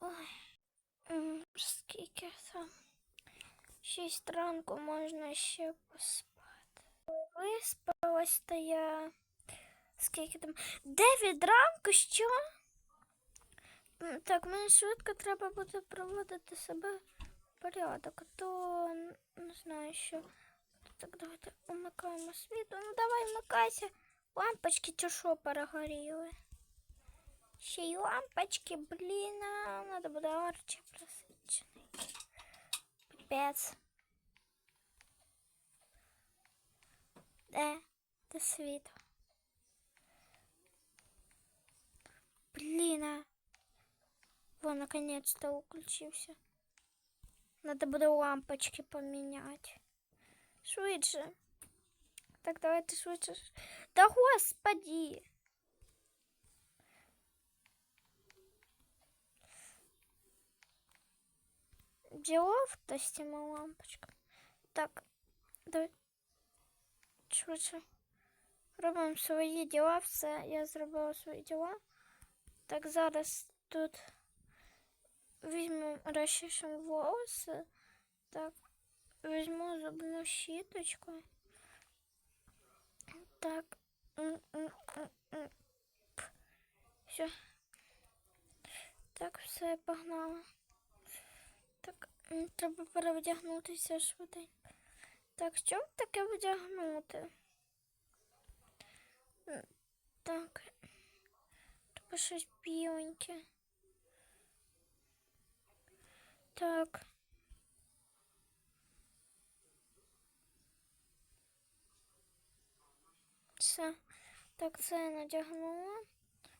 ой. Скільки там? Шість ранку можна ще поспати. Виспалась то я. Скільки там? Дев'ять ранку, що? Так, мені швидко треба буде проводити себе в порядок, то не знаю що. Так, давайте умикаємо світло. Ну давай вмикайся. Лампочки чи що перегоріли? Ще й лампочки, блін, а надо буде арчі просичений. Піпець. Де? Де світло? Блін, а. Во, наконец-то включился. Надо буде лампочки поменять. Швидше. Так, давайте швидше. Да господи. Ділов та з цими лампочками. Так, давай. Швидше. Робимо свої діла. Все, я зробила свої діла. Так, зараз тут візьмемо розчешемо волоси. Так, візьму зубну щіточку. Так. Все. Так, все, погнала. Треба перевдягнутися швиденько. Так, що таке вдягнути? Так. Треба щось біленьке. Так. Все. Так, це я надягнула.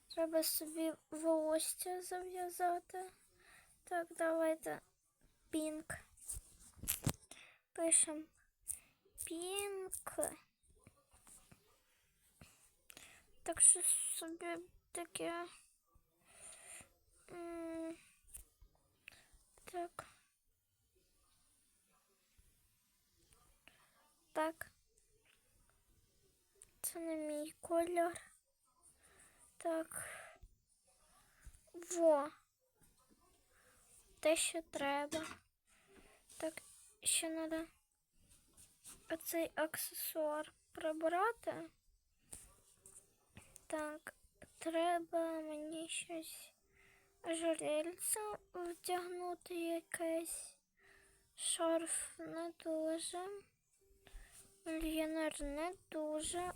Треба собі волосся зав'язати. Так, давайте пінк. Пишемо пінк. Так що собі таке. м, Так. Так. Це не мій кольор. Так. Во. Те, що треба. Так, ще треба оцей аксесуар прибрати. Так, треба мені щось жерельце вдягнути якесь. Шарф не дуже. Лінер не дуже.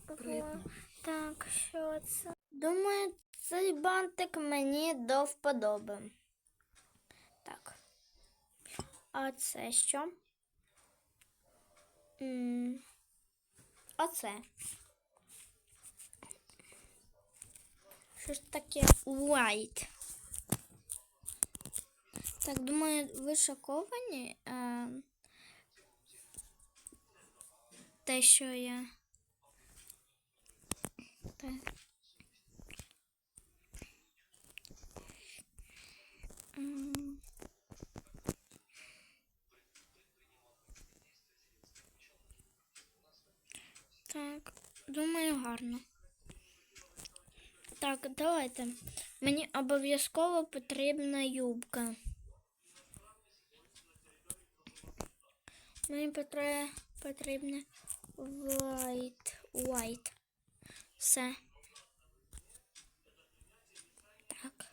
Так, що це? Думаю, цей бантик мені до вподоби. Так. А це що? Оце. Що ж таке white? Так, думаю, ви шоковані. Е, те, що я. Так. Так, думаю, гарно. Так, давайте. Мені обов'язково потрібна юбка. Мені потрібна white. White. Все. Так.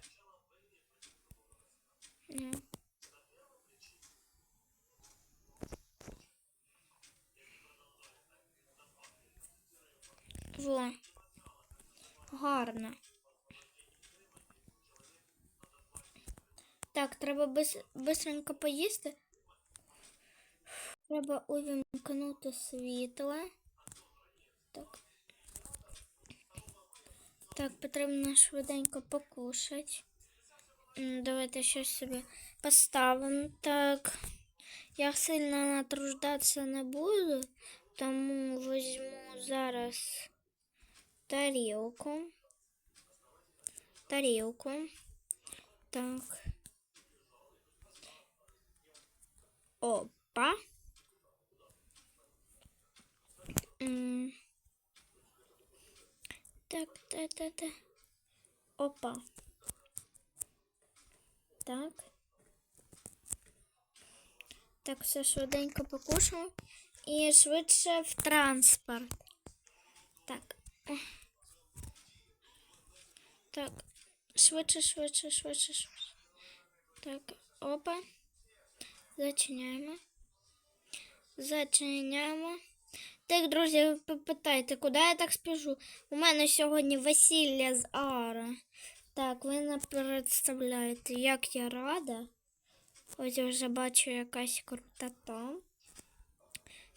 Во. Гарно. Так, треба бис- поїсти. Треба увімкнути світло. Так. Так, потрібно швиденько покушати. Давайте щось собі поставимо. Так. Я сильно натруждатися не буду, тому візьму зараз тарілку. Тарілку. Так. Опа. М. Так, та, та, та. Опа. Так. Так, все швиденько покушаємо. І швидше в транспорт. Так. Так. Швидше, швидше, швидше, швидше. Так, опа. Зачиняємо. Зачиняємо. Так, друзі, ви попитайте, куди я так спішу? У мене сьогодні весілля з Ара. Так, ви не представляєте, як я рада. Ось я вже бачу якась крутота.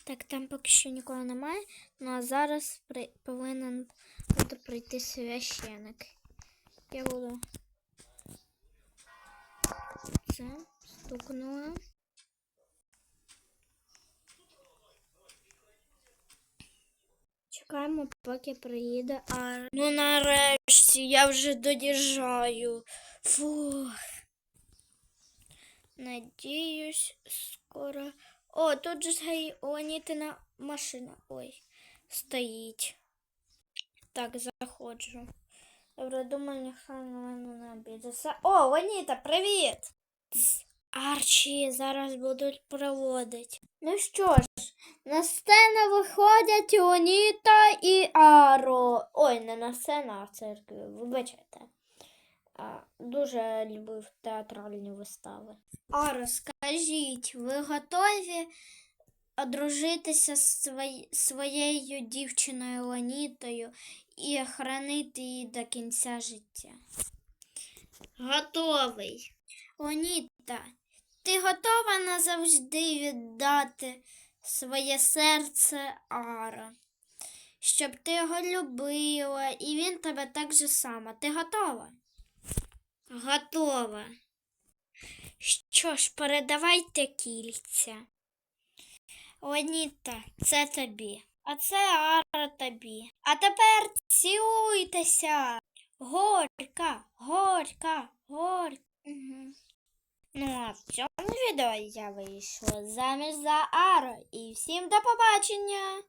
Так, там поки що нікого немає. Ну а зараз при... повинен буде прийти священик. Я буду. Це стукнула. Чекаємо, поки приїде Ара. Ну нарешті я вже доїжджаю. Фух. Надіюсь, скоро. О, тут же Ланітина машина. Ой, стоїть. Так, заходжу. Добре, думаю, на мене не обідеться. О, Ланіта, привіт! Арчі зараз будуть проводити. Ну що ж, на сцену виходять Ланіта і Аро. Ой, не на сцену, а в церкві, вибачайте. Дуже любив театральні вистави. А розкажіть, ви готові одружитися з своєю дівчиною Ланітою і охранити її до кінця життя? Готовий. Ланіта, ти готова назавжди віддати своє серце Ара? Щоб ти його любила, і він тебе так же само. Ти готова? Готова. Що ж, передавайте кільця. Ланіта, це тобі. А це Ара тобі. А тепер цілуйтеся. Горька, горька, горька. Угу. Ну, а в цьому відео я вийшла заміж за Ару. І всім до побачення!